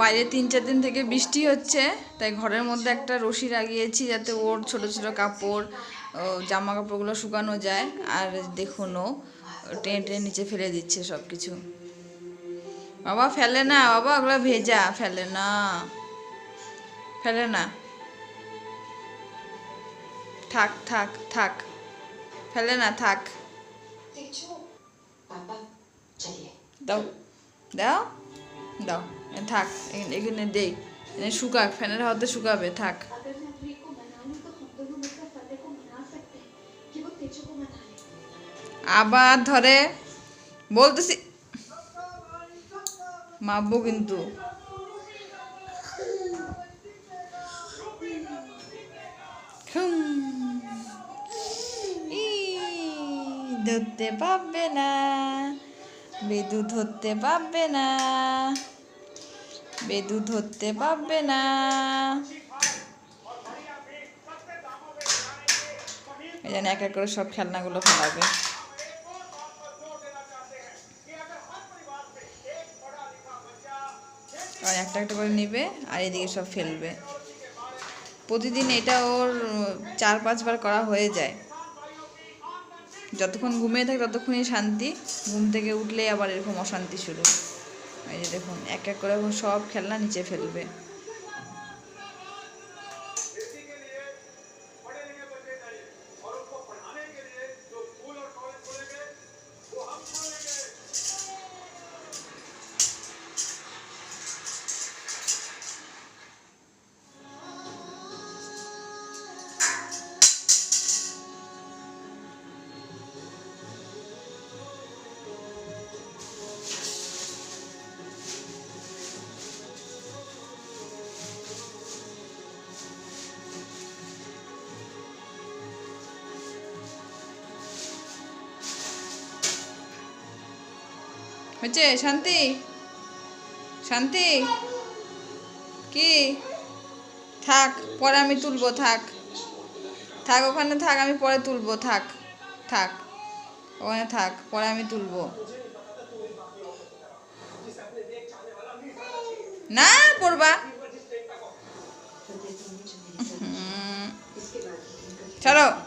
বাইরে তিন চার দিন থেকে বৃষ্টি হচ্ছে তাই ঘরের মধ্যে একটা রশি লাগিয়েছি যাতে ওর ছোট ছোট কাপড় জামা কাপড়গুলো শুকানো যায়। আর দেখুন ও টেন টেনে নিচে ফেলে দিচ্ছে সব কিছু বাবা ফেলে না বাবা ওগুলো ভেজা ফেলে না ফেলে না। থাক থাক থাক ফেলে না থাক। দাও দাও দাও। থাক এখানে দেই। এখানে শুকাক ফ্যানের হাতে শুকাবে, থাক। আবার ধরে, বলতেছি, মাপবো কিন্তু। ধরতে পারবে না, বিদ্যুৎ ধরতে পারবে না। বেদু ধরতে পারবে না। এই এক এক করে সব খেলনাগুলো ফেলাবে। একটা একটা করে নেবে আর এদিকে সব ফেলবে। প্রতিদিন এটা ওর চার পাঁচবার করা হয়ে যায়। যতক্ষণ ঘুমিয়ে থাকে ততক্ষণই শান্তি, ঘুম থেকে উঠলে আবার এরকম অশান্তি শুরু। এই যে দেখুন এক এক করে এখন সব খেলনা নিচে ফেলবে। হচ্ছে, শান্তি? শান্তি? কি? থাক, পরে আমি তুলবো, থাক। থাক, ওখানে থাক, আমি পরে তুলবো, থাক। থাক, ওখানে থাক, পরে আমি তুলবো। না, পড়বা। চলো।